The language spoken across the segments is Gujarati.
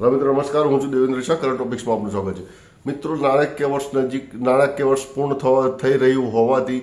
હવે નમસ્કાર. હું છું દેવેન્દ્ર શાહ. કરંટ ટોપિક્સમાં આપનું સ્વાગત છે. મિત્રો, નાણાકીય વર્ષ નજીક, નાણાકીય વર્ષ પૂર્ણ થવા, થઈ રહ્યું હોવાથી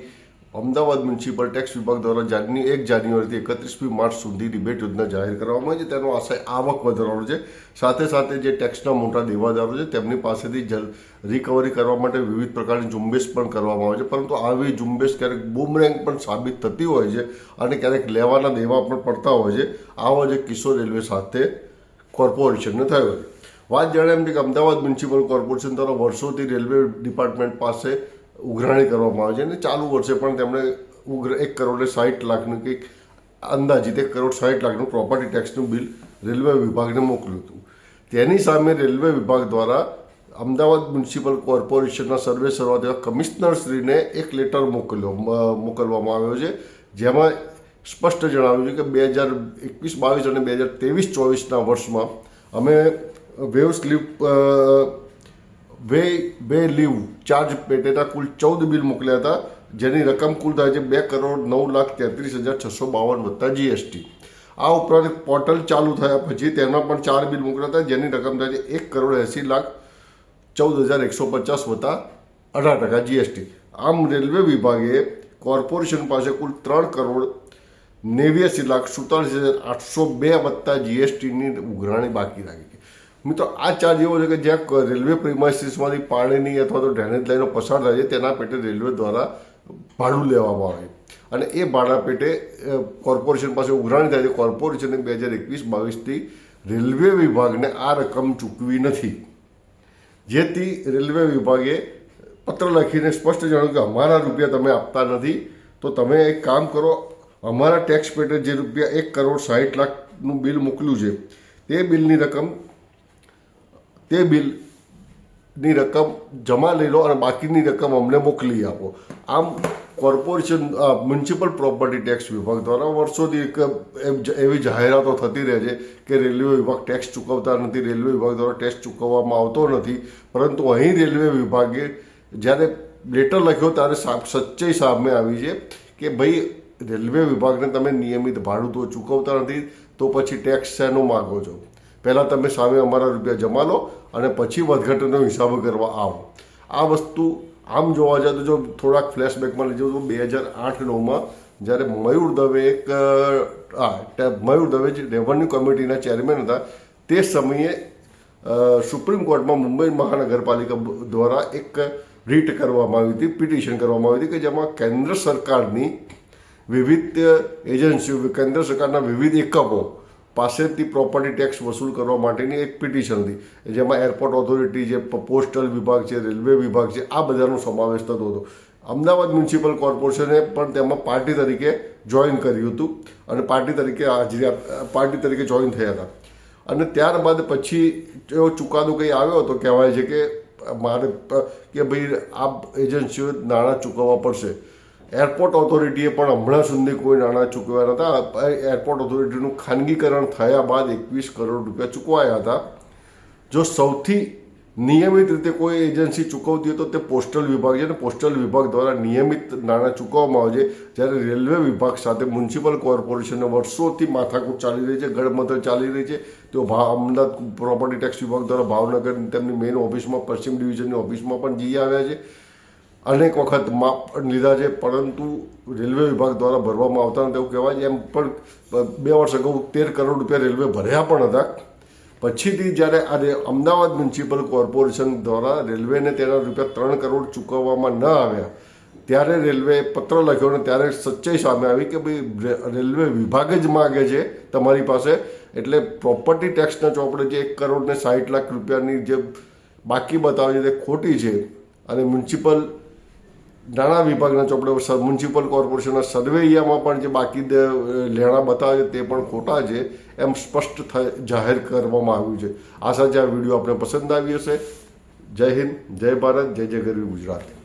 અમદાવાદ મ્યુનિસિપલ ટેક્સ વિભાગ દ્વારા જાન્યુ એક જાન્યુઆરીથી એકત્રીસમી માર્ચ સુધી રિબેટ યોજના જાહેર કરવામાં આવી છે. તેનો આશય આવક વધારવાનો છે. સાથે સાથે જે ટેક્સના મોટા દેવાદારો છે, તેમની પાસેથી જલ રિકવરી કરવા માટે વિવિધ પ્રકારની ઝુંબેશ પણ કરવામાં આવે છે. પરંતુ આવી ઝુંબેશ ક્યારેક બૂમરેંગ પણ સાબિત થતી હોય છે અને ક્યારેક લેવાના દેવા પણ પડતા હોય છે. આવો જ કિસ્સો રેલવે સાથે કોર્પોરેશનને થયો છે વાત જાણે એમ કે અમદાવાદ મ્યુનિસિપલ કોર્પોરેશન દ્વારા વર્ષોથી રેલવે ડિપાર્ટમેન્ટ પાસે ઉઘરાણી કરવામાં આવે છે અને ચાલુ વર્ષે પણ તેમણે ઉગ્ર એક કરોડ સાહીઠ લાખનું કંઈક અંદાજિત એક કરોડ સાઠ લાખનું પ્રોપર્ટી ટેક્સનું બિલ રેલવે વિભાગને મોકલ્યું હતું. તેની સામે રેલવે વિભાગ દ્વારા અમદાવાદ મ્યુનિસિપલ કોર્પોરેશનના સર્વે સર્વા તેવા કમિશનરશ્રીને એક લેટર મોકલ્યો મોકલવામાં આવ્યો છે. જેમાં સ્પષ્ટ જણાવ્યું છે કે બે હજાર એકવીસ, બાવીસ અને બે હજાર ત્રેવીસ, ચોવીસના વર્ષમાં અમે વેવ સ્લીપ વે બે લીવ ચાર્જ પેટેના કુલ ચૌદ બિલ મોકલ્યા હતા, જેની રકમ કુલ થાય છે બે કરોડ નવ લાખ તેત્રીસ હજાર છસો બાવન વત્તા જીએસટી. આ ઉપરાંત પોર્ટલ ચાલુ થયા પછી તેના પણ ચાર બિલ મોકલ્યા હતા, જેની રકમ થાય છે એક કરોડ એંસી લાખ ચૌદ હજાર એકસો પચાસ વત્તા અઢાર ટકા જીએસટી. આમ રેલવે વિભાગે કોર્પોરેશન પાસે કુલ ત્રણ કરોડ નેવ્યાસી લાખ સુડતાલીસ હજાર આઠસો બે વત્તા જીએસટીની ઉઘરાણી બાકી રાખી છે. મિત્રો, આ ચાર્જ એવો છે કે જ્યાં રેલવે પ્રિમાઇસીસમાંથી પાણીની અથવા તો ડ્રેનેજ લાઈનો પસાર થાય છે, તેના પેટે રેલવે દ્વારા ભાડું લેવામાં આવે અને એ ભાડા પેટે કોર્પોરેશન પાસે ઉઘરાણી થાય છે. કોર્પોરેશને બે હજાર એકવીસ બાવીસથી રેલવે વિભાગને આ રકમ ચૂકવી નથી. જેથી રેલવે વિભાગે પત્ર લખીને સ્પષ્ટ જણાવ્યું કે અમારા રૂપિયા તમે આપતા નથી. તો તમે એક કામ કરો અમારા ટેક્સ પેટે જે રૂપિયા એક કરોડ સાઠ લાખનું બિલ મોકલ્યું છે, તે બિલની રકમ, તે બિલની રકમ જમા લઈ લો અને બાકીની રકમ અમને મોકલી આપો. આમ કોર્પોરેશન મ્યુનિસિપલ પ્રોપર્ટી ટેક્સ વિભાગ દ્વારા વર્ષોથી એક એવી જાહેરાતો થતી રહે છે કે રેલવે વિભાગ ટેક્સ ચૂકવતા નથી રેલવે વિભાગ દ્વારા ટેક્સ ચૂકવવામાં આવતો નથી, પરંતુ અહીં રેલવે વિભાગે જ્યારે લેટર લખ્યો ત્યારે સચ્ચાઈ સામે આવી છે કે ભાઈ રેલવે વિભાગને તમે નિયમિત ભાડું તો ચૂકવતા નથી, તો પછી ટેક્સ શેનો માગો છો? પહેલાં તમે સામે અમારા રૂપિયા જમા લો અને પછી વધઘટનો હિસાબ કરવા આવો. આ વસ્તુ આમ જોવા જાય તો જો થોડાક ફ્લેશબેકમાં લઈ જાઉં તો બે હજાર આઠ નવમાં જ્યારે મયુર દવે એક મયુર દવે જે રેવન્યુ કમિટીના ચેરમેન હતા, તે સમયે સુપ્રીમ કોર્ટમાં મુંબઈ મહાનગરપાલિકા દ્વારા એક રીટ કરવામાં આવી હતી, પિટિશન કરવામાં આવી હતી કે જેમાં કેન્દ્ર સરકારની વિવિધ એજન્સીઓ કેન્દ્ર સરકારના વિવિધ એકમો પાસેથી પ્રોપર્ટી ટેક્સ વસૂલ કરવા માટેની એક પિટિશન હતી. જેમાં એરપોર્ટ ઓથોરિટી છે પોસ્ટલ વિભાગ છે રેલવે વિભાગ છે, આ બધાનો સમાવેશ થતો હતો. અમદાવાદ મ્યુનિસિપલ કોર્પોરેશને પણ તેમાં પાર્ટી તરીકે જોઈન કર્યું હતું અને પાર્ટી તરીકે હાજરી પાર્ટી તરીકે જોઈન થયા હતા. અને ત્યારબાદ પછી એવો ચુકાદો કંઈ આવ્યો હતો કહેવાય છે કે મારે કે ભાઈ આ એજન્સીઓ નાણાં ચૂકવવા પડશે. એરપોર્ટ ઓથોરિટીએ પણ હમણાં સુધી કોઈ નાણાં ચૂકવ્યા નહોતા એરપોર્ટ ઓથોરિટીનું ખાનગીકરણ થયા બાદ એકવીસ કરોડ રૂપિયા ચૂકવાયા હતા. જો સૌથી નિયમિત રીતે કોઈ એજન્સી ચૂકવતી હોય તો તે પોસ્ટલ વિભાગ છે અને પોસ્ટલ વિભાગ દ્વારા નિયમિત નાણાં ચૂકવવામાં આવે છે. જ્યારે રેલવે વિભાગ સાથે મ્યુનિસિપલ કોર્પોરેશનને વર્ષોથી માથાકૂટ ચાલી રહી છે ગડમથલ ચાલી રહી છે. તેઓ ભાવ અમદાવાદ પ્રોપર્ટી ટેક્સ વિભાગ દ્વારા ભાવનગર તેમની મેઇન ઓફિસમાં, પશ્ચિમ ડિવિઝનની ઓફિસમાં પણ જઈ આવ્યા છે. અનેક વખત માપ લીધા છે, પરંતુ રેલવે વિભાગ દ્વારા ભરવામાં આવતા નથી, એવું કહેવાય એમ પણ બે વર્ષ અગાઉ તેર કરોડ રૂપિયા રેલવે ભર્યા પણ હતા. પછીથી જ્યારે આજે અમદાવાદ મ્યુનિસિપલ કોર્પોરેશન દ્વારા રેલવેને તેના રૂપિયા ત્રણ કરોડ ચૂકવવામાં ન આવ્યા, ત્યારે રેલવે પત્ર લખ્યો અને ત્યારે સચ્ચાઈ સામે આવી કે ભાઈ રેલવે વિભાગ જ માગે છે તમારી પાસે. એટલે પ્રોપર્ટી ટેક્સના ચોપડે જે એક કરોડ ને સાઠ લાખ રૂપિયાની જે બાકી બતાવે છે, તે ખોટી છે. અને મ્યુનિસિપલ નાણાં વિભાગના ચોપડે મ્યુનિસિપલ કોર્પોરેશનના સર્વેયામાં પણ જે બાકી લેણા બતાવે છે, તે પણ ખોટા છે, એમ સ્પષ્ટ જાહેર કરવામાં આવ્યું છે. આશા છે આ વીડિયો આપણે પસંદ આવી હશે. જય હિન્દ, જય ભારત, જય જય ગરવી ગુજરાત.